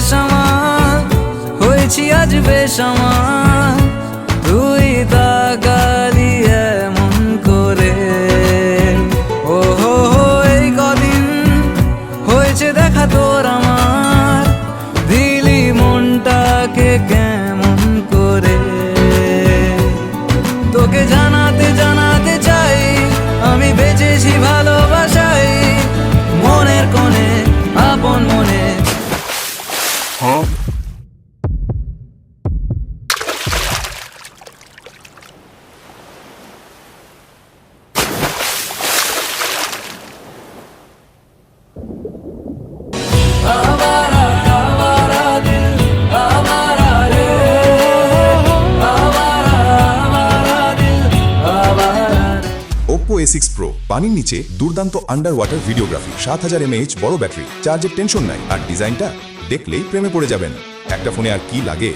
বেশ হয়েছি আজ বেশ আমার তুই তাকালি এমন করে। ও হো, এই কদিন হয়েছে দেখা তোর আমার। দিলি মনটাকে কেমন ওপ্পো এ সিক্স প্রো পানির নিচে দুর্দান্ত আন্ডার ওয়াটার ভিডিওগ্রাফি সাত হাজার এমএএইচ বড় ব্যাটারি চার্জের টেনশন নাই। আর ডিজাইনটা দেখলেই প্রেমে পড়ে যাবেন। একটা ফোনে আর কি লাগে?